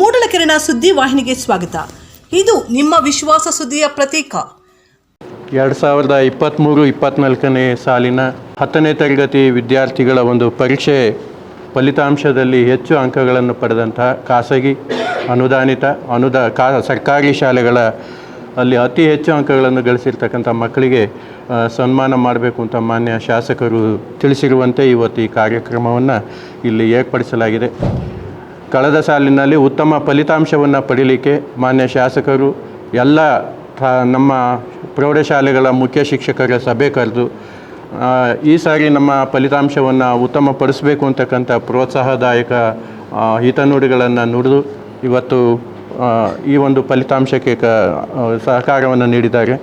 ಮೂಡಲಕೆರೆನ ಸುದ್ದಿ ವಾಹಿನಿಗೆ ಸ್ವಾಗತ. ಇದು ನಿಮ್ಮ ವಿಶ್ವಾಸ ಸುದ್ದಿಯ ಪ್ರತೀಕ. ಎರಡು ಸಾವಿರದ ಇಪ್ಪತ್ತ್ಮೂರು ಇಪ್ಪತ್ತ್ನಾಲ್ಕನೇ ಸಾಲಿನ ಹತ್ತನೇ ತರಗತಿ ವಿದ್ಯಾರ್ಥಿಗಳ ಒಂದು ಪರೀಕ್ಷೆ ಫಲಿತಾಂಶದಲ್ಲಿ ಹೆಚ್ಚು ಅಂಕಗಳನ್ನು ಪಡೆದಂತಹ ಖಾಸಗಿ, ಅನುದಾನಿತ, ಅನುದಾ, ಕಾ, ಸರ್ಕಾರಿ ಶಾಲೆಗಳ ಅಲ್ಲಿ ಅತಿ ಹೆಚ್ಚು ಅಂಕಗಳನ್ನು ಗಳಿಸಿರ್ತಕ್ಕಂಥ ಮಕ್ಕಳಿಗೆ ಸನ್ಮಾನ ಮಾಡಬೇಕು ಅಂತ ಮಾನ್ಯ ಶಾಸಕರು ತಿಳಿಸಿರುವಂತೆ ಇವತ್ತು ಈ ಕಾರ್ಯಕ್ರಮವನ್ನು ಇಲ್ಲಿ ಏರ್ಪಡಿಸಲಾಗಿದೆ. ಕಳೆದ ಸಾಲಿನಲ್ಲಿ ಉತ್ತಮ ಫಲಿತಾಂಶವನ್ನು ಪಡೀಲಿಕ್ಕೆ ಮಾನ್ಯ ಶಾಸಕರು, ಎಲ್ಲ ನಮ್ಮ ಪ್ರೌಢಶಾಲೆಗಳ ಮುಖ್ಯ ಶಿಕ್ಷಕರ ಸಭೆ ಕರೆದು ಈ ಸಾರಿ ನಮ್ಮ ಫಲಿತಾಂಶವನ್ನು ಉತ್ತಮಪಡಿಸಬೇಕು ಅಂತಕ್ಕಂಥ ಪ್ರೋತ್ಸಾಹದಾಯಕ ಹಿತನುಡಿಗಳನ್ನು ನುಡಿದು ಇವತ್ತು ಈ ಒಂದು ಫಲಿತಾಂಶಕ್ಕೆ ಕ ಸಹಕಾರವನ್ನು ನೀಡಿದ್ದಾರೆ.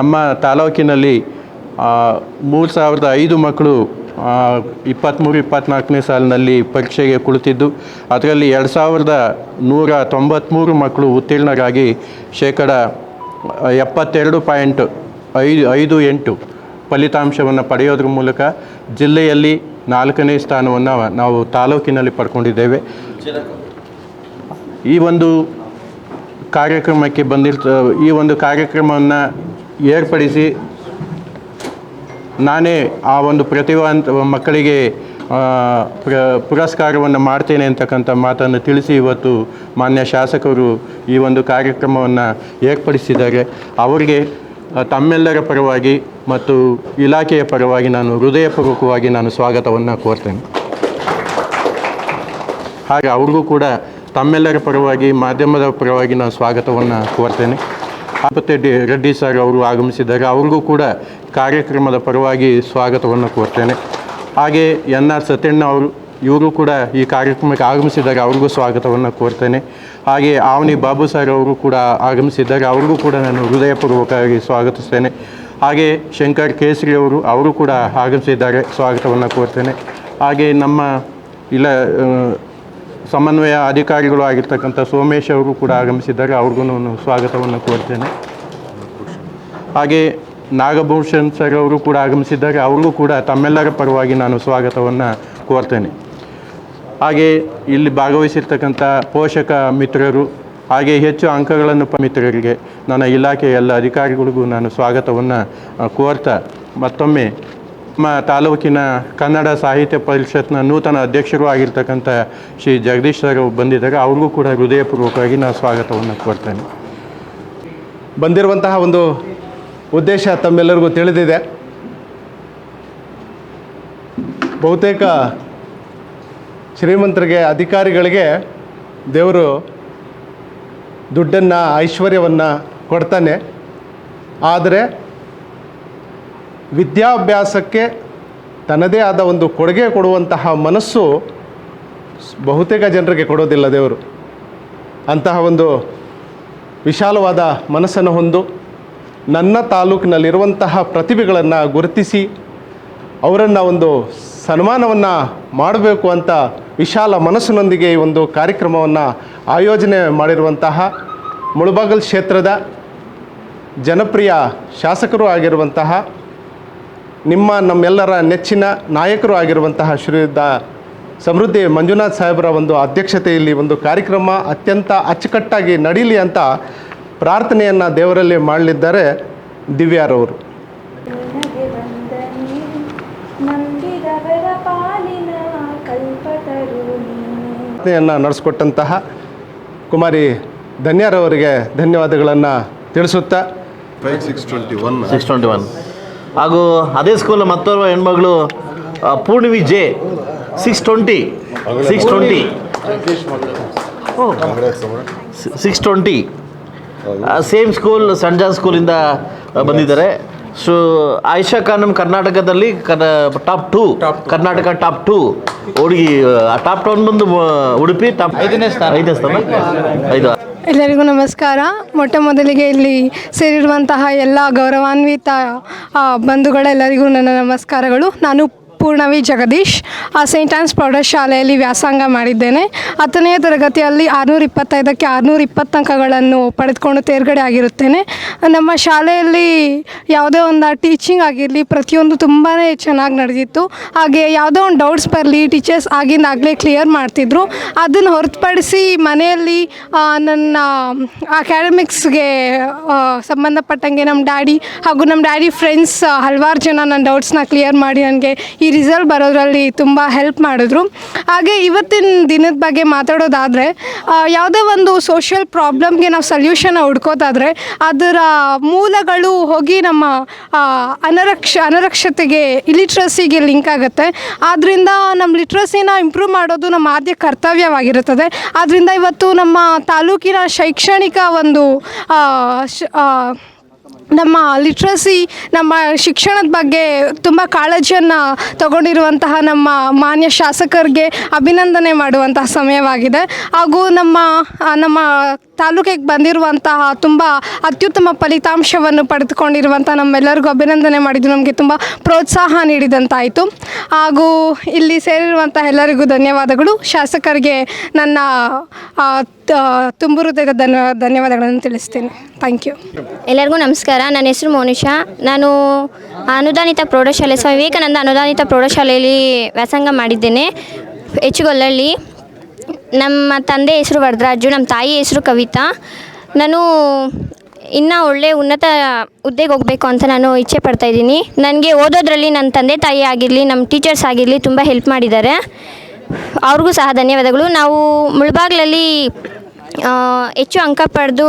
ನಮ್ಮ ತಾಲೂಕಿನಲ್ಲಿ ಮೂರು ಸಾವಿರದ ಐದು ಮಕ್ಕಳು ಇಪ್ಪತ್ತ್ಮೂರು ಇಪ್ಪತ್ತ್ನಾಲ್ಕನೇ ಸಾಲಿನಲ್ಲಿ ಪರೀಕ್ಷೆಗೆ ಕುಳಿತಿದ್ದು, ಅದರಲ್ಲಿ ಎರಡು ಸಾವಿರದ ನೂರ ತೊಂಬತ್ತ್ಮೂರು ಮಕ್ಕಳು ಉತ್ತೀರ್ಣರಾಗಿ ಶೇಕಡ ಎಪ್ಪತ್ತೆರಡು ಪಾಯಿಂಟ್ ಐದು ಐದು ಎಂಟು ಫಲಿತಾಂಶವನ್ನು ಪಡೆಯೋದ್ರ ಮೂಲಕ ಜಿಲ್ಲೆಯಲ್ಲಿ ನಾಲ್ಕನೇ ಸ್ಥಾನವನ್ನು ನಾವು ತಾಲೂಕಿನಲ್ಲಿ ಪಡ್ಕೊಂಡಿದ್ದೇವೆ. ಈ ಒಂದು ಕಾರ್ಯಕ್ರಮಕ್ಕೆ ಬಂದಿರ್ತ, ಈ ಒಂದು ಕಾರ್ಯಕ್ರಮವನ್ನು ಏರ್ಪಡಿಸಿ ನಾನೇ ಆ ಒಂದು ಪ್ರತಿಭಾವಂತ ಮಕ್ಕಳಿಗೆ ಪ್ರ, ಪುರಸ್ಕಾರವನ್ನು ಮಾಡ್ತೇನೆ ಅಂತಕ್ಕಂಥ ಮಾತನ್ನು ತಿಳಿಸಿ ಇವತ್ತು ಮಾನ್ಯ ಶಾಸಕರು ಈ ಒಂದು ಕಾರ್ಯಕ್ರಮವನ್ನು ಏರ್ಪಡಿಸಿದ್ದಾರೆ. ಅವರಿಗೆ ತಮ್ಮೆಲ್ಲರ ಪರವಾಗಿ ಮತ್ತು ಇಲಾಖೆಯ ಪರವಾಗಿ ನಾನು ಹೃದಯಪೂರ್ವಕವಾಗಿ ನಾನು ಸ್ವಾಗತವನ್ನು ಕೋರ್ತೇನೆ. ಹಾಗೆ ಅವ್ರಿಗೂ ಕೂಡ ತಮ್ಮೆಲ್ಲರ ಪರವಾಗಿ, ಮಾಧ್ಯಮದ ಪರವಾಗಿ ನಾನು ಸ್ವಾಗತವನ್ನು ಕೋರ್ತೇನೆ. ಆಪತ್ತೆ ಡಿ ರೆಡ್ಡಿ ಸರ್ ಅವರು ಆಗಮಿಸಿದ್ದಾರೆ ಅವ್ರಿಗೂ ಕೂಡ ಕಾರ್ಯಕ್ರಮದ ಪರವಾಗಿ ಸ್ವಾಗತವನ್ನು ಕೋರ್ತೇನೆ. ಹಾಗೆ ಎನ್ ಆರ್ ಸತ್ಯಣ್ಣ ಅವರು, ಇವರು ಕೂಡ ಈ ಕಾರ್ಯಕ್ರಮಕ್ಕೆ ಆಗಮಿಸಿದ್ದಾರೆ ಅವ್ರಿಗೂ ಸ್ವಾಗತವನ್ನು ಕೋರ್ತೇನೆ. ಹಾಗೆ ಆವನಿ ಬಾಬು ಸರ್ ಅವರು ಕೂಡ ಆಗಮಿಸಿದ್ದಾರೆ ಅವ್ರಿಗೂ ಕೂಡ ನಾನು ಹೃದಯಪೂರ್ವಕವಾಗಿ ಸ್ವಾಗತಿಸ್ತೇನೆ. ಹಾಗೆ ಶಂಕರ್ ಕೇಸರಿ ಅವರು ಅವರು ಕೂಡ ಆಗಮಿಸಿದ್ದಾರೆ, ಸ್ವಾಗತವನ್ನು ಕೋರ್ತೇನೆ. ಹಾಗೆ ನಮ್ಮ ಇಲ್ಲ ಸಮನ್ವಯ ಅಧಿಕಾರಿಗಳು ಆಗಿರ್ತಕ್ಕಂಥ ಸೋಮೇಶ್ ಅವರು ಕೂಡ ಆಗಮಿಸಿದ್ದಾರೆ. ಅವ್ರಿಗೂ ನಾನು ಸ್ವಾಗತವನ್ನು ಕೋರ್ತೇನೆ. ಹಾಗೆ ನಾಗಭೂಷಣ್ ಸರ್ ಅವರು ಕೂಡ ಆಗಮಿಸಿದ್ದಾರೆ. ಅವ್ರಿಗೂ ಕೂಡ ತಮ್ಮೆಲ್ಲರ ಪರವಾಗಿ ನಾನು ಸ್ವಾಗತವನ್ನು ಕೋರ್ತೇನೆ. ಹಾಗೆ ಇಲ್ಲಿ ಭಾಗವಹಿಸಿರ್ತಕ್ಕಂಥ ಪೋಷಕ ಮಿತ್ರರು, ಹಾಗೆ ಹೆಚ್ಚು ಅಂಕಗಳನ್ನು ಮಿತ್ರರಿಗೆ ನನ್ನ ಇಲಾಖೆಯ ಎಲ್ಲ ಅಧಿಕಾರಿಗಳಿಗೂ ನಾನು ಸ್ವಾಗತವನ್ನು ಕೋರ್ತಾ ಮತ್ತೊಮ್ಮೆ ನಮ್ಮ ತಾಲೂಕಿನ ಕನ್ನಡ ಸಾಹಿತ್ಯ ಪರಿಷತ್ನ ನೂತನ ಅಧ್ಯಕ್ಷರು ಆಗಿರ್ತಕ್ಕಂಥ ಶ್ರೀ ಜಗದೀಶ್ ಸರ್ ಬಂದಿದ್ದಾಗ ಅವ್ರಿಗೂ ಕೂಡ ಹೃದಯಪೂರ್ವಕವಾಗಿ ನಾನು ಸ್ವಾಗತವನ್ನು ಕೊಡ್ತೇನೆ ಬಂದಿರುವಂತಹ ಒಂದು ಉದ್ದೇಶ ತಮ್ಮೆಲ್ಲರಿಗೂ ತಿಳಿದಿದೆ. ಬಹುತೇಕ ಶ್ರೀಮಂತರಿಗೆ, ಅಧಿಕಾರಿಗಳಿಗೆ ದೇವರು ದುಡ್ಡನ್ನು, ಐಶ್ವರ್ಯವನ್ನು ಕೊಡ್ತಾನೆ. ಆದರೆ ವಿದ್ಯಾಭ್ಯಾಸಕ್ಕೆ ತನ್ನದೇ ಆದ ಒಂದು ಕೊಡುಗೆ ಕೊಡುವಂತಹ ಮನಸ್ಸು ಬಹುತೇಕ ಜನರಿಗೆ ಕೊಡೋದಿಲ್ಲ ದೇವರು. ಅಂತಹ ಒಂದು ವಿಶಾಲವಾದ ಮನಸ್ಸನ್ನು ಹೊಂದು ನನ್ನ ತಾಲೂಕಿನಲ್ಲಿರುವಂತಹ ಪ್ರತಿಭೆಗಳನ್ನು ಗುರುತಿಸಿ ಅವರನ್ನು ಒಂದು ಸನ್ಮಾನವನ್ನು ಮಾಡಬೇಕು ಅಂತ ವಿಶಾಲ ಮನಸ್ಸಿನೊಂದಿಗೆ ಈ ಒಂದು ಕಾರ್ಯಕ್ರಮವನ್ನು ಆಯೋಜನೆ ಮಾಡಿರುವಂತಹ ಮುಳುಬಾಗಲ್ ಕ್ಷೇತ್ರದ ಜನಪ್ರಿಯ ಶಾಸಕರು ಆಗಿರುವಂತಹ ನಿಮ್ಮ ನಮ್ಮೆಲ್ಲರ ನೆಚ್ಚಿನ ನಾಯಕರು ಆಗಿರುವಂತಹ ಶ್ರೀಯುತ ಸಮೃದ್ಧಿ ಮಂಜುನಾಥ್ ಸಾಹೇಬರ ಒಂದು ಅಧ್ಯಕ್ಷತೆಯಲ್ಲಿ ಒಂದು ಕಾರ್ಯಕ್ರಮ ಅತ್ಯಂತ ಅಚ್ಚುಕಟ್ಟಾಗಿ ನಡೀಲಿ ಅಂತ ಪ್ರಾರ್ಥನೆಯನ್ನು ದೇವರಲ್ಲಿ ಮಾಡಲಿದ್ದಾರೆ ದಿವ್ಯಾರವರು ಪ್ರಾರ್ಥನೆಯನ್ನು ನಡೆಸಿಕೊಟ್ಟಂತಹ ಕುಮಾರಿ ಧನ್ಯಾರವರಿಗೆ ಧನ್ಯವಾದಗಳನ್ನು ತಿಳಿಸುತ್ತಾ. Five six twenty one six twenty one ಹಾಗೂ ಅದೇ ಸ್ಕೂಲ್ ಮತ್ತೋರ್ವ ಹೆಣ್ಮಗಳು ಪೂರ್ಣಿವಿ J six twenty six twenty six twenty same school Sanja ಸ್ಕೂಲಿಂದ ಬಂದಿದ್ದಾರೆ. ಸೊ ಆಯಿಷಾ ನಮ್ಮ ಕರ್ನಾಟಕದಲ್ಲಿ top two Karnataka top two ಹುಡುಗಿ ಟಾಪ್ ಟೌನ್ ಬಂದು ಉಡುಪಿ ಟಾಪ್ ಐದನೇ ಸ್ಥಾನ. ಐದನೇ ಸ್ಥಾನ. ಐದು. ಎಲ್ಲರಿಗೂ ನಮಸ್ಕಾರ. ಮೊಟ್ಟ ಮೊದಲಿಗೆ ಇಲ್ಲಿ ಸೇರಿರುವಂತಹ ಎಲ್ಲ ಗೌರವಾನ್ವಿತ ಬಂಧುಗಳೆಲ್ಲರಿಗೂ ನನ್ನ ನಮಸ್ಕಾರಗಳು. ನಾನು ಪೂರ್ಣವಿ ಜಗದೀಶ್ ಸೈಂಟ್ ಆನ್ಸ್ ಪ್ರೌಢಶಾಲೆಯಲ್ಲಿ ವ್ಯಾಸಂಗ ಮಾಡಿದ್ದೇನೆ. ಹತ್ತನೆಯ ತರಗತಿಯಲ್ಲಿ ಆರುನೂರ ಇಪ್ಪತ್ತೈದಕ್ಕೆ ಆರುನೂರ ಇಪ್ಪತ್ತು ಅಂಕಗಳನ್ನು ಪಡೆದುಕೊಂಡು ತೇರ್ಗಡೆ ಆಗಿರುತ್ತೇನೆ. ನಮ್ಮ ಶಾಲೆಯಲ್ಲಿ ಯಾವುದೇ ಒಂದು ಟೀಚಿಂಗ್ ಆಗಿರಲಿ ಪ್ರತಿಯೊಂದು ತುಂಬಾ ಚೆನ್ನಾಗಿ ನಡೆದಿತ್ತು. ಹಾಗೆ ಯಾವುದೋ ಒಂದು ಡೌಟ್ಸ್ ಬರಲಿ ಟೀಚರ್ಸ್ ಆಗಿಂದಾಗಲೇ ಕ್ಲಿಯರ್ ಮಾಡ್ತಿದ್ರು. ಅದನ್ನು ಹೊರತುಪಡಿಸಿ ಮನೆಯಲ್ಲಿ ಆ, ನನ್ನ ಅಕಾಡೆಮಿಕ್ಸ್ಗೆ ಸಂಬಂಧಪಟ್ಟಂಗೆ ನಮ್ಮ ಡ್ಯಾಡಿ ಹಾಗೂ ನಮ್ಮ ಡ್ಯಾಡಿ ಫ್ರೆಂಡ್ಸ್ ಹಲವಾರು ಜನ ನನ್ನ ಡೌಟ್ಸ್ನ ಕ್ಲಿಯರ್ ಮಾಡಿ ನನಗೆ ಈ ರಿಸಲ್ಟ್ ಬರೋದ್ರಲ್ಲಿ ತುಂಬ ಹೆಲ್ಪ್ ಮಾಡಿದ್ರು. ಹಾಗೆ ಇವತ್ತಿನ ದಿನದ ಬಗ್ಗೆ ಮಾತಾಡೋದಾದರೆ ಯಾವುದೇ ಒಂದು ಸೋಷಿಯಲ್ ಪ್ರಾಬ್ಲಮ್ಗೆ ನಾವು ಸಲ್ಯೂಷನ್ ಹುಡ್ಕೋದಾದರೆ, ಅದರ ಮೂಲಗಳು ಹೋಗಿ ನಮ್ಮ ಅನರಕ್ಷ, ಅನರಕ್ಷತೆಗೆ ಇಲಿಟ್ರಸಿಗೆ ಲಿಂಕ್ ಆಗುತ್ತೆ. ಆದ್ದರಿಂದ ನಮ್ಮ ಲಿಟ್ರಸಿನ ಇಂಪ್ರೂವ್ ಮಾಡೋದು ನಮ್ಮ ಆದ್ಯ ಕರ್ತವ್ಯವಾಗಿರುತ್ತದೆ. ಆದ್ದರಿಂದ ಇವತ್ತು ನಮ್ಮ ತಾಲೂಕಿನ ಶೈಕ್ಷಣಿಕ ಒಂದು ನಮ್ಮ ಲಿಟ್ರಸಿ ನಮ್ಮ ಶಿಕ್ಷಣದ ಬಗ್ಗೆ ತುಂಬ ಕಾಳಜಿಯನ್ನು ತಗೊಂಡಿರುವಂತಹ ನಮ್ಮ ಮಾನ್ಯ ಶಾಸಕರಿಗೆ ಅಭಿನಂದನೆ ಮಾಡುವಂತಹ ಸಮಯವಾಗಿದೆ. ಹಾಗೂ ನಮ್ಮ ನಮ್ಮ ತಾಲೂಕಿಗೆ ಬಂದಿರುವಂತಹ ತುಂಬ ಅತ್ಯುತ್ತಮ ಫಲಿತಾಂಶವನ್ನು ಪಡೆದುಕೊಂಡಿರುವಂಥ ನಮ್ಮೆಲ್ಲರಿಗೂ ಅಭಿನಂದನೆ ಮಾಡಿದ್ದು ನಮಗೆ ತುಂಬ ಪ್ರೋತ್ಸಾಹ ನೀಡಿದಂತಾಯಿತು. ಹಾಗೂ ಇಲ್ಲಿ ಸೇರಿರುವಂಥ ಎಲ್ಲರಿಗೂ ಧನ್ಯವಾದಗಳು. ಶಾಸಕರಿಗೆ ನನ್ನ ತುಂಬು ಹೃದಯದ ಧನ್ಯ, ಧನ್ಯವಾದಗಳನ್ನು ತಿಳಿಸ್ತೀನಿ. ಥ್ಯಾಂಕ್ ಯು ಎಲ್ಲರಿಗೂ ನಮಸ್ಕಾರ. ನನ್ನ ಹೆಸರು ಮೋನಿಷಾ ನಾನು ಅನುದಾನಿತ ಪ್ರೌಢಶಾಲೆ ಸ್ವಾಮಿ ವಿವೇಕಾನಂದ ಅನುದಾನಿತ ಪ್ರೌಢಶಾಲೆಯಲ್ಲಿ ವ್ಯಾಸಂಗ ಮಾಡಿದ್ದೇನೆ. ಹೆಚ್ಚುಗೊಲ್ಲಳ್ಳಿ ನಮ್ಮ ತಂದೆ ಹೆಸರು ವರದರಾಜು, ನಮ್ಮ ತಾಯಿ ಹೆಸರು ಕವಿತಾ. ನಾನು ಇನ್ನೂ ಒಳ್ಳೆ ಉನ್ನತ ಹುದ್ದೆಗೆ ಹೋಗಬೇಕು ಅಂತ ನಾನು ಇಚ್ಛೆ ಪಡ್ತಾ ಇದ್ದೀನಿ. ನನಗೆ ಓದೋದ್ರಲ್ಲಿ ನನ್ನ ತಂದೆ ತಾಯಿ ಆಗಿರಲಿ, ನಮ್ಮ ಟೀಚರ್ಸ್ ಆಗಿರಲಿ ತುಂಬ ಹೆಲ್ಪ್ ಮಾಡಿದ್ದಾರೆ. ಅವ್ರಿಗೂ ಸಹ ಧನ್ಯವಾದಗಳು. ನಾವು ಮುಳಬಾಗ್ಲಲ್ಲಿ ಹೆಚ್ಚು ಅಂಕ ಪಡೆದು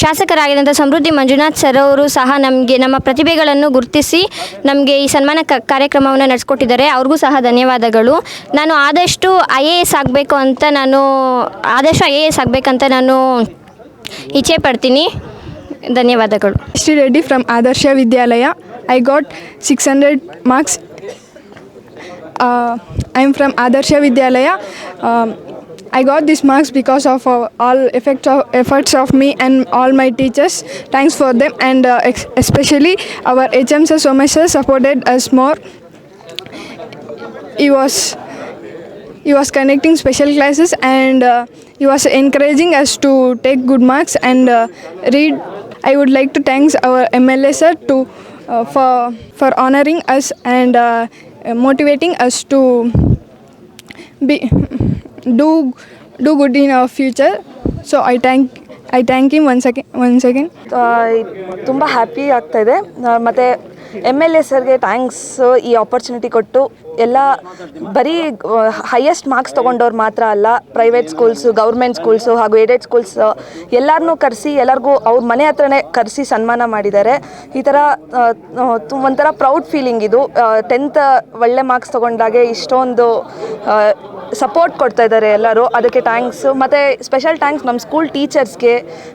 ಶಾಸಕರಾಗಿದ್ದಂಥ ಸಮೃದ್ಧಿ ಮಂಜುನಾಥ್ ಸರ್ ಅವರು ಸಹ ನಮಗೆ ನಮ್ಮ ಪ್ರತಿಭೆಗಳನ್ನು ಗುರುತಿಸಿ ನಮಗೆ ಈ ಸನ್ಮಾನ ಕ ಕಾರ್ಯಕ್ರಮವನ್ನು ನಡೆಸ್ಕೊಟ್ಟಿದ್ದಾರೆ ಅವ್ರಿಗೂ ಸಹ ಧನ್ಯವಾದಗಳು ನಾನು ಆದಷ್ಟು ಐ ಎ ಎಸ್ ಆಗಬೇಕು ಅಂತ ನಾನು ಆದಷ್ಟು ಐ ಎ ಎಸ್ ಆಗಬೇಕಂತ ನಾನು ಇಚ್ಛೆ ಪಡ್ತೀನಿ ಧನ್ಯವಾದಗಳು Sri Reddy from Adarsha Vidyalaya. I got 600 marks. Uh, I'm from Adarsha Vidyalaya. Um, I got these marks because of uh, all effects of, efforts of me and all my teachers. Thanks for them and uh, ex- especially our HM sir sir supported us more. He was he was conducting special classes and uh, he was encouraging us to take good marks and uh, read i would like to thanks our mla sir to uh, for for honoring us and uh, motivating us to be do do good in our future. So, i thank i thank him once again once again ತುಂಬ happy ಆಗ್ತಾಯಿದೆ ಮತ್ತು M L A ಸರ್ಗೆ thanks ಈ opportunity ಕೊಟ್ಟು ಎಲ್ಲ ಬರೀ highest marks ತೊಗೊಂಡವ್ರು ಮಾತ್ರ ಅಲ್ಲ ಪ್ರೈವೇಟ್ ಸ್ಕೂಲ್ಸು ಗೌರ್ಮೆಂಟ್ ಸ್ಕೂಲ್ಸು ಹಾಗೂ ಏಡೆಡ್ ಸ್ಕೂಲ್ಸ್ ಎಲ್ಲರನ್ನೂ ಕರೆಸಿ, ಎಲ್ಲರಿಗೂ ಅವ್ರ ಮನೆ ಹತ್ರನೇ ಕರೆಸಿ ಸನ್ಮಾನ ಮಾಡಿದ್ದಾರೆ. ಈ ಥರ ಒಂಥರ ಪ್ರೌಡ್ ಫೀಲಿಂಗ್ ಇದು. ಟೆಂತ್ ಒಳ್ಳೆ ಮಾರ್ಕ್ಸ್ ತೊಗೊಂಡಾಗೆ ಇಷ್ಟೊಂದು ಸಪೋರ್ಟ್ ಕೊಡ್ತಾ ಇದ್ದಾರೆ ಎಲ್ಲರೂ. ಅದಕ್ಕೆ ಥ್ಯಾಂಕ್ಸ್ ಮತ್ತು ಸ್ಪೆಷಲ್ ಥ್ಯಾಂಕ್ಸ್ ನಮ್ಮ ಸ್ಕೂಲ್ ಟೀಚರ್ಸ್ಗೆ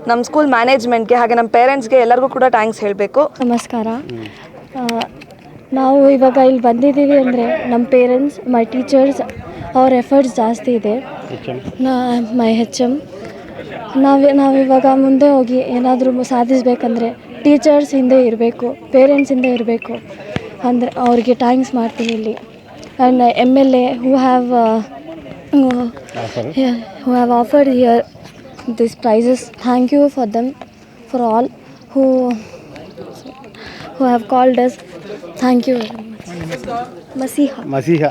ನಮ್ಮ ಸ್ಕೂಲ್ ಮ್ಯಾನೇಜ್ಮೆಂಟ್ಗೆ ಹಾಗೆ ನಮ್ಮ ಪೇರೆಂಟ್ಸ್ಗೆ ಎಲ್ಲರಿಗೂ ಕೂಡ ಥ್ಯಾಂಕ್ಸ್ ಹೇಳಬೇಕು. ನಮಸ್ಕಾರ. ನಾವು ಇವಾಗ ಇಲ್ಲಿ ಬಂದಿದ್ದೀವಿ ಅಂದರೆ ನಮ್ಮ ಪೇರೆಂಟ್ಸ್ ಮೈ ಟೀಚರ್ಸ್ ಅವ್ರ ಎಫರ್ಟ್ಸ್ ಜಾಸ್ತಿ ಇದೆ. ನಾ ಮೈ ಹೆಚ್ ಎಂ ನಾವು ನಾವಿವಾಗ ಮುಂದೆ ಹೋಗಿ ಏನಾದರೂ ಸಾಧಿಸ್ಬೇಕಂದ್ರೆ ಟೀಚರ್ಸ್ ಹಿಂದೆ ಇರಬೇಕು ಪೇರೆಂಟ್ಸ್ ಹಿಂದೆ ಇರಬೇಕು. ಅಂದರೆ ಅವ್ರಿಗೆ ಥ್ಯಾಂಕ್ಸ್ ಮಾಡ್ತೀನಿ ಇಲ್ಲಿ. And M L A who have who have offered here this prizes thank you for them for all who who have called us. Thank you very much. Masiha. Masiha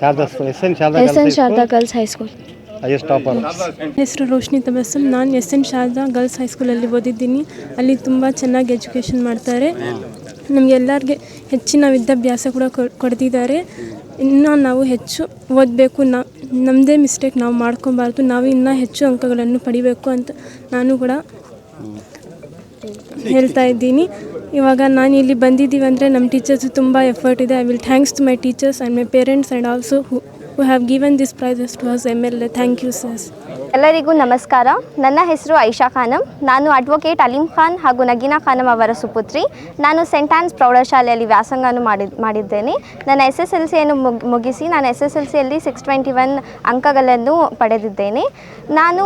Sharada S N Sharada girls high school High School. Highest topper ಹೆಸರು ರೋಶ್ನಿ ತಬಸ್ಸಮ್ ನಾನು S N Sharada girls ಹೈಸ್ಕೂಲಲ್ಲಿ ಓದಿದ್ದೀನಿ. ಅಲ್ಲಿ ತುಂಬ ಚೆನ್ನಾಗಿ education ಮಾಡ್ತಾರೆ. ನಮಗೆಲ್ಲರಿಗೆ ಹೆಚ್ಚಿನ ವಿದ್ಯಾಭ್ಯಾಸ ಕೂಡ ಕೊ- ಕೊಡ್ತಿದ್ದಾರೆ. ಇನ್ನೂ ನಾವು ಹೆಚ್ಚು ಓದಬೇಕು. ನಾ ನಮ್ಮದೇ ಮಿಸ್ಟೇಕ್ ನಾವು ಮಾಡ್ಕೊಬಾರ್ದು. ನಾವು ಇನ್ನೂ ಹೆಚ್ಚು ಅಂಕಗಳನ್ನು ಪಡಿಬೇಕು ಅಂತ ನಾನು ಕೂಡ ಹೇಳ್ತಾ ಇದ್ದೀನಿ. ಇವಾಗ ನಾನು ಇಲ್ಲಿ ಬಂದಿದ್ದೀವಿ ಅಂದರೆ ನಮ್ಮ ಟೀಚರ್ಸು ತುಂಬ ಎಫರ್ಟ್ ಇದೆ. I will thanks to my teachers and my parents and also who have given this prizes to us M L A thank you sirs ಎಲ್ಲರಿಗೂ ನಮಸ್ಕಾರ. ನನ್ನ ಹೆಸರು ಐಶಾ ಖಾನಂ. ನಾನು ಅಡ್ವೊಕೇಟ್ ಅಲೀಂ ಖಾನ್ ಹಾಗೂ ನಗೀನಾ ಖಾನಂ ಅವರ ಸುಪುತ್ರಿ. ನಾನು ಸೆಂಟ್ ಆನ್ಸ್ ಪ್ರೌಢಶಾಲೆಯಲ್ಲಿ ವ್ಯಾಸಂಗವನ್ನು ಮಾಡಿ, ಮಾಡಿದ್ದೇನೆ. ನನ್ನ ಎಸ್ ಎಸ್ ಎಲ್ ಸಿಯನ್ನು ಮುಗ್, ಮುಗಿಸಿ ನಾನು ಎಸ್ ಎಸ್ ಎಲ್ ಸಿಯಲ್ಲಿ ಸಿಕ್ಸ್ ಟ್ವೆಂಟಿ ಒನ್ ಅಂಕಗಳನ್ನು ಪಡೆದಿದ್ದೇನೆ. ನಾನು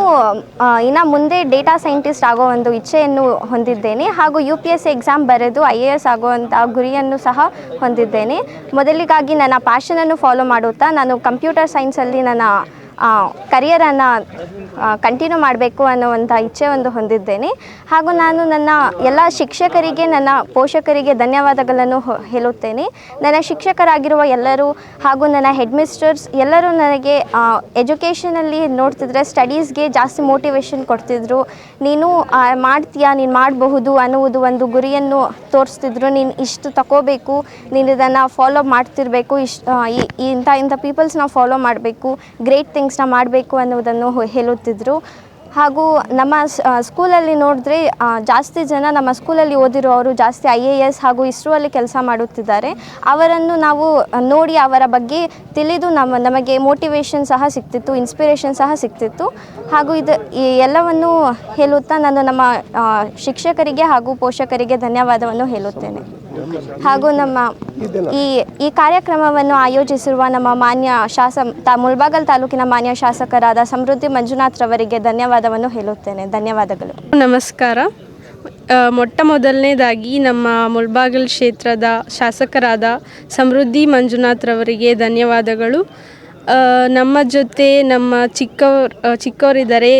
ಇನ್ನು ಮುಂದೆ ಡೇಟಾ ಸೈಂಟಿಸ್ಟ್ ಆಗೋ ಒಂದು ಇಚ್ಛೆಯನ್ನು ಹೊಂದಿದ್ದೇನೆ ಹಾಗೂ ಯು ಪಿ ಎಸ್ ಎಕ್ಸಾಮ್ ಬರೆದು ಐ ಎ ಎಸ್ ಆಗುವಂಥ ಗುರಿಯನ್ನು ಸಹ ಹೊಂದಿದ್ದೇನೆ. ಮೊದಲಿಗಾಗಿ ನನ್ನ ಪ್ಯಾಷನನ್ನು ಫಾಲೋ ಮಾಡುತ್ತಾ ನಾನು ಕಂಪ್ಯೂಟರ್ ಸೈನ್ಸಲ್ಲಿ ನನ್ನ ಕರಿಯರನ್ನು ಕಂಟಿನ್ಯೂ ಮಾಡಬೇಕು ಅನ್ನುವಂಥ ಇಚ್ಛೆ ಒಂದು ಹೊಂದಿದ್ದೇನೆ. ಹಾಗೂ ನಾನು ನನ್ನ ಎಲ್ಲ ಶಿಕ್ಷಕರಿಗೆ, ನನ್ನ ಪೋಷಕರಿಗೆ ಧನ್ಯವಾದಗಳನ್ನು ಹೇಳುತ್ತೇನೆ. ನನ್ನ ಶಿಕ್ಷಕರಾಗಿರುವ ಎಲ್ಲರೂ ಹಾಗೂ ನನ್ನ ಹೆಡ್ ಮಿಸ್ಟರ್ಸ್ ಎಲ್ಲರೂ ನನಗೆ ಎಜುಕೇಷನಲ್ಲಿ ನೋಡ್ತಿದ್ರೆ ಸ್ಟಡೀಸ್ಗೆ ಜಾಸ್ತಿ ಮೋಟಿವೇಶನ್ ಕೊಡ್ತಿದ್ರು. ನೀನು ಮಾಡ್ತೀಯಾ, ನೀನು ಮಾಡಬಹುದು ಅನ್ನುವುದು ಒಂದು ಗುರಿಯನ್ನು ತೋರಿಸ್ತಿದ್ರು. ನೀನು ಇಷ್ಟು ತಗೋಬೇಕು ನೀನು ಇದನ್ನು ಫಾಲೋ ಮಾಡ್ತಿರಬೇಕು, ಇಷ್ಟು ಇಂಥ ಇಂಥ ಪೀಪಲ್ಸ್ನ ಫಾಲೋ ಮಾಡಬೇಕು. ಗ್ರೇಟ್ ಥಿಂಗ್ಸ್ನ ಮಾಡಬೇಕು ಅನ್ನೋದನ್ನು ಹೇಳುತ್ತಿದ್ದರು ಹಾಗೂ ನಮ್ಮ ಸ್ಕೂಲಲ್ಲಿ ನೋಡಿದ್ರೆ ಜಾಸ್ತಿ ಜನ ನಮ್ಮ ಸ್ಕೂಲಲ್ಲಿ ಓದಿರೋರು ಜಾಸ್ತಿ ಐ ಎ ಎಸ್ ಹಾಗೂ ಇಸ್ರೋ ಅಲ್ಲಿ ಕೆಲಸ ಮಾಡುತ್ತಿದ್ದಾರೆ. ಅವರನ್ನು ನಾವು ನೋಡಿ ಅವರ ಬಗ್ಗೆ ತಿಳಿದು ನಮ್ಮ, ನಮಗೆ ಮೋಟಿವೇಶನ್ ಸಹ ಸಿಗ್ತಿತ್ತು ಇನ್ಸ್ಪಿರೇಷನ್ ಸಹ ಸಿಗ್ತಿತ್ತು ಹಾಗೂ ಇದು, ಈ ಎಲ್ಲವನ್ನು ಹೇಳುತ್ತಾ ನಾನು ನಮ್ಮ ಶಿಕ್ಷಕರಿಗೆ ಹಾಗೂ ಪೋಷಕರಿಗೆ ಧನ್ಯವಾದವನ್ನು ಹೇಳುತ್ತೇನೆ. ಹಾಗೂ ನಮ್ಮ ಈ ಈ ಕಾರ್ಯಕ್ರಮವನ್ನು ಆಯೋಜಿಸಿರುವ ನಮ್ಮ ಮಾನ್ಯ ಶಾಸ ತಾ ಮುಳ್ಬಾಗಲ್ ತಾಲೂಕಿನ ಮಾನ್ಯ ಶಾಸಕರಾದ ಸಮೃದ್ಧಿ ಮಂಜುನಾಥ್ ರವರಿಗೆ ಧನ್ಯವಾದವನ್ನು ಹೇಳುತ್ತೇನೆ. ಧನ್ಯವಾದಗಳು. ನಮಸ್ಕಾರ. ಮೊಟ್ಟ ಮೊದಲನೇದಾಗಿ ನಮ್ಮ ಮುಳ್ಬಾಗಲ್ ಕ್ಷೇತ್ರದ ಶಾಸಕರಾದ ಸಮೃದ್ಧಿ ಮಂಜುನಾಥ್ ರವರಿಗೆ ಧನ್ಯವಾದಗಳು. ನಮ್ಮ ಜೊತೆ ನಮ್ಮ ಚಿಕ್ಕವ್ರು ಚಿಕ್ಕವರಿದ್ದಾರೆ.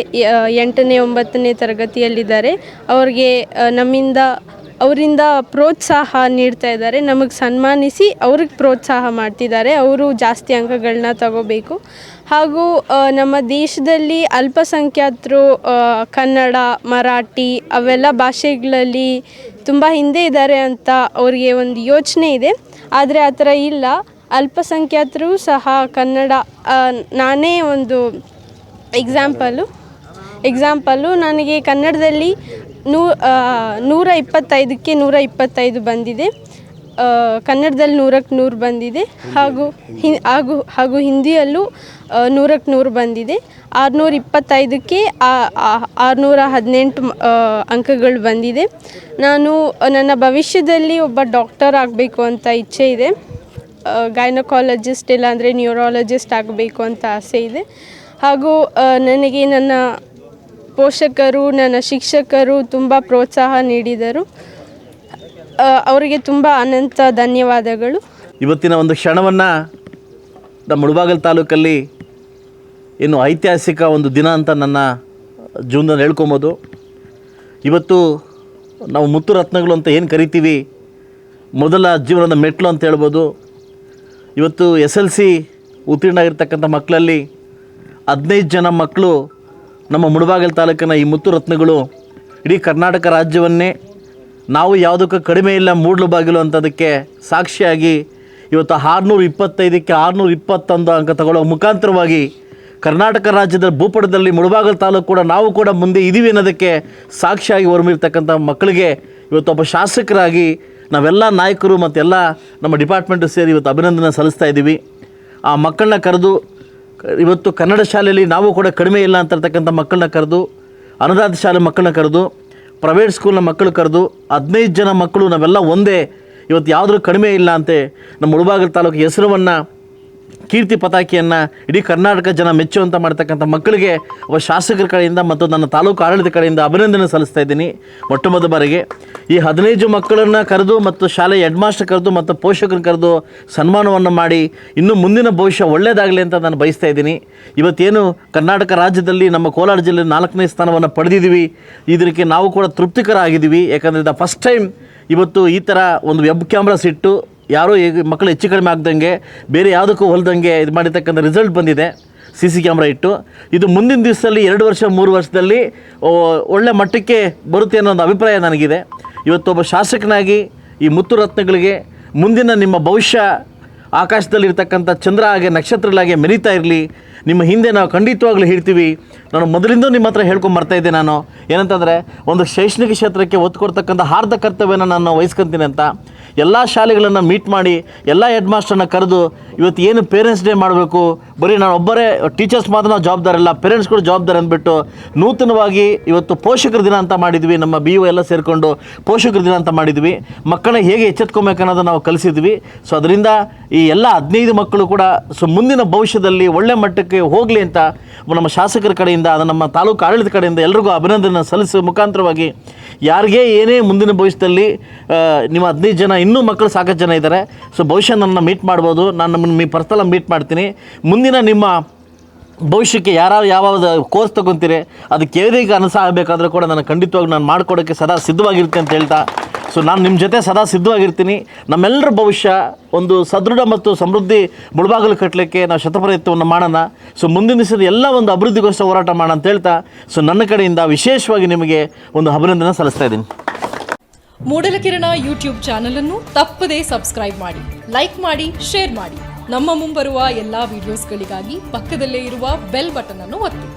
ಎಂಟನೇ, ಒಂಬತ್ತನೇ ತರಗತಿಯಲ್ಲಿದ್ದಾರೆ. ಅವ್ರಿಗೆ ನಮ್ಮಿಂದ ಅವರಿಂದ ಪ್ರೋತ್ಸಾಹ ನೀಡ್ತಾ ಇದ್ದಾರೆ. ನಮಗೆ ಸನ್ಮಾನಿಸಿ ಅವ್ರಿಗೆ ಪ್ರೋತ್ಸಾಹ ಮಾಡ್ತಿದ್ದಾರೆ. ಅವರು ಜಾಸ್ತಿ ಅಂಕಗಳನ್ನ ತಗೋಬೇಕು. ಹಾಗೂ ನಮ್ಮ ದೇಶದಲ್ಲಿ ಅಲ್ಪಸಂಖ್ಯಾತರು ಕನ್ನಡ, ಮರಾಠಿ ಅವೆಲ್ಲ ಭಾಷೆಗಳಲ್ಲಿ ತುಂಬ ಹಿಂದೆ ಇದ್ದಾರೆ ಅಂತ ಅವರಿಗೆ ಒಂದು ಯೋಚನೆ ಇದೆ. ಆದರೆ ಆ ಥರ ಇಲ್ಲ. ಅಲ್ಪಸಂಖ್ಯಾತರು ಸಹ ಕನ್ನಡ ನಾನೇ ಒಂದು ಎಕ್ಸಾಂಪಲು ಎಕ್ಸಾಂಪಲ್ಲು ನನಗೆ ಕನ್ನಡದಲ್ಲಿ ನೂ ನೂರ ಇಪ್ಪತ್ತೈದಕ್ಕೆ ನೂರ ಇಪ್ಪತ್ತೈದು ಬಂದಿದೆ. ಕನ್ನಡದಲ್ಲಿ ನೂರಕ್ಕೆ ನೂರು ಬಂದಿದೆ. ಹಾಗೂ ಹಿ, ಹಾಗೂ ಹಾಗೂ ಹಿಂದಿಯಲ್ಲೂ ನೂರಕ್ಕೆ ನೂರು ಬಂದಿದೆ. ಆರುನೂರ ಇಪ್ಪತ್ತೈದಕ್ಕೆ ಆರುನೂರ ಹದಿನೆಂಟು ಅಂಕಗಳು ಬಂದಿದೆ. ನಾನು, ನನ್ನ ಭವಿಷ್ಯದಲ್ಲಿ ಒಬ್ಬ ಡಾಕ್ಟರ್ ಆಗಬೇಕು ಅಂತ ಇಚ್ಛೆ ಇದೆ. ಗೈನಕಾಲಜಿಸ್ಟ್, ಇಲ್ಲಾಂದರೆ ನ್ಯೂರಾಲಜಿಸ್ಟ್ ಆಗಬೇಕು ಅಂತ ಆಸೆ ಇದೆ. ಹಾಗೂ ನನಗೆ ನನ್ನ ಪೋಷಕರು, ನನ್ನ ಶಿಕ್ಷಕರು ತುಂಬ ಪ್ರೋತ್ಸಾಹ ನೀಡಿದರು. ಅವರಿಗೆ ತುಂಬ ಅನಂತ ಧನ್ಯವಾದಗಳು. ಇವತ್ತಿನ ಒಂದು ಕ್ಷಣವನ್ನು ನಮ್ಮ ಮುಳಬಾಗಲ್ ತಾಲೂಕಲ್ಲಿ ಏನು ಐತಿಹಾಸಿಕ ಒಂದು ದಿನ ಅಂತ ನನ್ನ ಜೀವನದಲ್ಲಿ ಹೇಳ್ಕೊಬೋದು. ಇವತ್ತು ನಾವು ಮುತ್ತು ರತ್ನಗಳು ಅಂತ ಏನು ಕರಿತೀವಿ, ಮೊದಲ ಜೀವನದ ಮೆಟ್ಲು ಅಂತ ಹೇಳ್ಬೋದು. ಇವತ್ತು ಎಸ್ ಎಲ್ ಸಿ ಉತ್ತೀರ್ಣ ಆಗಿರ್ತಕ್ಕಂಥ ಮಕ್ಕಳಲ್ಲಿ ಹದಿನೈದು ಜನ ಮಕ್ಕಳು ನಮ್ಮ ಮುಳಬಾಗಿಲು ತಾಲೂಕಿನ ಈ ಮುತ್ತು ರತ್ನಗಳು ಇಡೀ ಕರ್ನಾಟಕ ರಾಜ್ಯವನ್ನೇ ನಾವು ಯಾವುದಕ್ಕೂ ಕಡಿಮೆ ಇಲ್ಲ ಮೂಡ್ಲು ಬಾಗಿಲು ಅಂತದಕ್ಕೆ ಸಾಕ್ಷಿಯಾಗಿ ಇವತ್ತು ಆರುನೂರ ಇಪ್ಪತ್ತೈದಕ್ಕೆ ಆರುನೂರ ಇಪ್ಪತ್ತೊಂದು ಅಂಕ ತಗೊಳ್ಳೋ ಮುಖಾಂತರವಾಗಿ ಕರ್ನಾಟಕ ರಾಜ್ಯದ ಭೂಪಟದಲ್ಲಿ ಮುಳಬಾಗಲ್ ತಾಲೂಕು ಕೂಡ ನಾವು ಕೂಡ ಮುಂದೆ ಇದ್ದೀವಿ ಅನ್ನೋದಕ್ಕೆ ಸಾಕ್ಷಿಯಾಗಿ ಹೊರಮಿರ್ತಕ್ಕಂಥ ಮಕ್ಕಳಿಗೆ ಇವತ್ತು ಒಬ್ಬ ಶಾಸಕರಾಗಿ ನಾವೆಲ್ಲ ನಾಯಕರು ಮತ್ತೆಲ್ಲ ನಮ್ಮ ಡಿಪಾರ್ಟ್ಮೆಂಟು ಸೇರಿ ಇವತ್ತು ಅಭಿನಂದನೆ ಸಲ್ಲಿಸ್ತಾ ಇದ್ದೀವಿ ಆ ಮಕ್ಕಳನ್ನ ಕರೆದು ಇವತ್ತು ಕನ್ನಡ ಶಾಲೆಯಲ್ಲಿ ನಾವು ಕೂಡ ಕಡಿಮೆ ಇಲ್ಲ ಅಂತಿರ್ತಕ್ಕಂಥ ಮಕ್ಕಳನ್ನ ಕರೆದು ಅನುದಾನ ಶಾಲೆ ಮಕ್ಕಳನ್ನ ಕರೆದು ಪ್ರೈವೇಟ್ ಸ್ಕೂಲ್ನ ಮಕ್ಕಳು ಕರೆದು, ಹದಿನೈದು ಜನ ಮಕ್ಕಳು ನಾವೆಲ್ಲ ಒಂದೇ, ಇವತ್ತು ಯಾವುದ್ರೂ ಕಡಿಮೆ ಇಲ್ಲ ಅಂತೆ ನಮ್ಮ ಮುಳಬಾಗಿಲು ತಾಲೂಕು ಹೆಸರನ್ನು ಕೀರ್ತಿ ಪತಾಕಿಯನ್ನು ಇಡೀ ಕರ್ನಾಟಕ ಜನ ಮೆಚ್ಚುವಂತ ಮಾಡ್ತಕ್ಕಂಥ ಮಕ್ಕಳಿಗೆ ಒಬ್ಬ ಶಾಸಕರ ಕಡೆಯಿಂದ ಮತ್ತು ನನ್ನ ತಾಲೂಕು ಆಡಳಿತ ಕಡೆಯಿಂದ ಅಭಿನಂದನೆ ಸಲ್ಲಿಸ್ತಾ ಇದ್ದೀನಿ. ಮೊಟ್ಟ ಮೊದಲ ಬಾರಿಗೆ ಈ ಹದಿನೈದು ಮಕ್ಕಳನ್ನು ಕರೆದು ಮತ್ತು ಶಾಲೆ ಹೆಡ್ ಮಾಸ್ಟರ್ ಕರೆದು ಮತ್ತು ಪೋಷಕರು ಕರೆದು ಸನ್ಮಾನವನ್ನು ಮಾಡಿ ಇನ್ನೂ ಮುಂದಿನ ಭವಿಷ್ಯ ಒಳ್ಳೆಯದಾಗಲಿ ಅಂತ ನಾನು ಬಯಸ್ತಾ ಇದ್ದೀನಿ. ಇವತ್ತೇನು ಕರ್ನಾಟಕ ರಾಜ್ಯದಲ್ಲಿ ನಮ್ಮ ಕೋಲಾರ ಜಿಲ್ಲೆ ನಾಲ್ಕನೇ ಸ್ಥಾನವನ್ನು ಪಡೆದಿದ್ದೀವಿ. ಇದಕ್ಕೆ ನಾವು ಕೂಡ ತೃಪ್ತಿಕರ ಆಗಿದ್ದೀವಿ ಯಾಕಂದರೆ ದ ಫಸ್ಟ್ ಟೈಮ್ ಇವತ್ತು ಈ ಥರ ಒಂದು ವೆಬ್ ಕ್ಯಾಮ್ರಾಸ್ ಇಟ್ಟು ಯಾರೂ ಈಗ ಮಕ್ಕಳು ಹೆಚ್ಚು ಕಡಿಮೆ ಆಗ್ದಂಗೆ ಬೇರೆ ಯಾವುದಕ್ಕೂ ಹೊಲ್ದಂಗೆ ಇದು ಮಾಡಿರ್ತಕ್ಕಂಥ ರಿಸಲ್ಟ್ ಬಂದಿದೆ. ಸಿ ಸಿ ಕ್ಯಾಮ್ರಾ ಇಟ್ಟು. ಇದು ಮುಂದಿನ ದಿವಸದಲ್ಲಿ ಎರಡು ವರ್ಷ, ಮೂರು ವರ್ಷದಲ್ಲಿ ಒಳ್ಳೆ ಮಟ್ಟಕ್ಕೆ ಬರುತ್ತೆ ಅನ್ನೋ ಒಂದು ಅಭಿಪ್ರಾಯ ನನಗಿದೆ. ಇವತ್ತೊಬ್ಬ ಶಾಸಕನಾಗಿ ಈ ಮುತ್ತು ರತ್ನಗಳಿಗೆ ಮುಂದಿನ ನಿಮ್ಮ ಭವಿಷ್ಯ ಆಕಾಶದಲ್ಲಿರ್ತಕ್ಕಂಥ ಚಂದ್ರ ಹಾಗೆ ನಕ್ಷತ್ರಗಳಾಗೆ ಮೆರೀತಾ ಇರಲಿ. ನಿಮ್ಮ ಹಿಂದೆ ನಾವು ಖಂಡಿತವಾಗ್ಲೂ ಹೇಳ್ತೀವಿ ನಾನು ಮೊದಲಿಂದ ನಿಮ್ಮ ಹತ್ರ ಹೇಳ್ಕೊಂಡು ಬರ್ತಾ ಇದ್ದೆ ನಾನು. ಏನಂತಂದರೆ, ಒಂದು ಶೈಕ್ಷಣಿಕ ಕ್ಷೇತ್ರಕ್ಕೆ ಒತ್ತು ಕೊಡ್ತಕ್ಕಂಥ ಹಾರ್ದ ಕರ್ತವ್ಯನ ನಾನು ವಹಿಸ್ಕೊತೀನಿ ಅಂತ. ಎಲ್ಲ ಶಾಲೆಗಳನ್ನು ಮೀಟ್ ಮಾಡಿ, ಎಲ್ಲ ಹೆಡ್ ಮಾಸ್ಟರ್ನ ಕರೆದು, ಇವತ್ತು ಏನು ಪೇರೆಂಟ್ಸ್ ಡೇ ಮಾಡಬೇಕು, ಬರೀ ನಾನು ಒಬ್ಬರೇ ಟೀಚರ್ಸ್ ಮಾತ್ರ ನಾವು ಜವಾಬ್ದಾರಿ ಅಲ್ಲ ಕೂಡ ಜವಾಬ್ದಾರಿ ಅಂದ್ಬಿಟ್ಟು, ನೂತನವಾಗಿ ಇವತ್ತು ಪೋಷಕರ ದಿನ ಅಂತ ಮಾಡಿದ್ವಿ, ನಮ್ಮ ಬಿ ಎಲ್ಲ ಸೇರಿಕೊಂಡು ಪೋಷಕರ ದಿನ ಅಂತ ಮಾಡಿದ್ವಿ. ಮಕ್ಕಳನ್ನ ಹೇಗೆ ಎಚ್ಚೆತ್ಕೊಬೇಕು ಅನ್ನೋದು ನಾವು ಕಲಿಸಿದ್ವಿ. ಸೊ ಅದರಿಂದ ಈ ಎಲ್ಲ ಹದಿನೈದು ಮಕ್ಕಳು ಕೂಡ, ಸೊ ಮುಂದಿನ ಭವಿಷ್ಯದಲ್ಲಿ ಒಳ್ಳೆ ಮಟ್ಟಕ್ಕೆ ಹೋಗಲಿ ಅಂತ ನಮ್ಮ ಶಾಸಕರ ಕಡೆಯಿಂದ ಅದು ನಮ್ಮ ತಾಲೂಕು ಆಡಳಿತ ಕಡೆಯಿಂದ ಎಲ್ರಿಗೂ ಅಭಿನಂದನೆ ಸಲ್ಲಿಸುವ ಮುಖಾಂತರವಾಗಿ ಯಾರಿಗೆ ಏನೇ ಮುಂದಿನ ಭವಿಷ್ಯದಲ್ಲಿ ನಿಮ್ಮ ಹದಿನೈದು ಜನ, ಇನ್ನೂ ಮಕ್ಕಳು ಸಾಕಷ್ಟು ಜನ ಇದ್ದಾರೆ. ಸೊ ಭವಿಷ್ಯ ನನ್ನ ಮೀಟ್ ಮಾಡ್ಬೋದು. ನಾನು ನಮ್ಮನ್ನು ಮೀ ಪರ್ಸನಲ್ ಮೀಟ್ ಮಾಡ್ತೀನಿ. ಮುಂದಿನ ನಿಮ್ಮ ಭವಿಷ್ಯಕ್ಕೆ ಯಾರು ಯಾವ ಕೋರ್ಸ್ ತೊಗೊತೀರಿ, ಅದಕ್ಕೆ ಯಾವುದೇ ಅನುಸ ಆಗಬೇಕಾದ್ರೂ ಕೂಡ ನಾನು ಖಂಡಿತವಾಗಿ ನಾನು ಮಾಡಿಕೊಡೋಕ್ಕೆ ಸದಾ ಸಿದ್ಧವಾಗಿರ್ತೀನಿ ಅಂತ ಹೇಳ್ತಾ ಸೊ ನಾನು ನಿಮ್ಮ ಜೊತೆ ಸದಾ ಸಿದ್ಧವಾಗಿರ್ತೀನಿ. ನಮ್ಮೆಲ್ಲರ ಭವಿಷ್ಯ ಒಂದು ಸದೃಢ ಮತ್ತು ಸಮೃದ್ಧಿ ಮುಳುಬಾಗಲು ಕಟ್ಟಲಿಕ್ಕೆ ನಾವು ಶತಪ್ರಯತ್ನವನ್ನು ಮಾಡೋಣ. ಸೊ ಮುಂದಿನ ದಿವಸದ ಎಲ್ಲ ಒಂದು ಅಭಿವೃದ್ಧಿಗೋಸ್ಕರ ಹೋರಾಟ ಮಾಡೋಣ ಅಂತ ಹೇಳ್ತಾ ಸೊ ನನ್ನ ಕಡೆಯಿಂದ ವಿಶೇಷವಾಗಿ ನಿಮಗೆ ಒಂದು ಅಭಿನಂದನೆ ಸಲ್ಲಿಸ್ತಾ ಇದ್ದೀನಿ. ಮೂಡಲಕಿರಣ ಯೂಟ್ಯೂಬ್ ಚಾನಲನ್ನು ತಪ್ಪದೇ ಸಬ್ಸ್ಕ್ರೈಬ್ ಮಾಡಿ, ಲೈಕ್ ಮಾಡಿ, ಶೇರ್ ಮಾಡಿ. ನಮ್ಮ ಮುಂಬರುವ ಎಲ್ಲಾ ವಿಡಿಯೋಸ್ಗಳಿಗಾಗಿ ಪಕ್ಕದಲ್ಲೇ ಇರುವ ಬೆಲ್ ಬಟನ್ ಅನ್ನು ಒತ್ತಿ.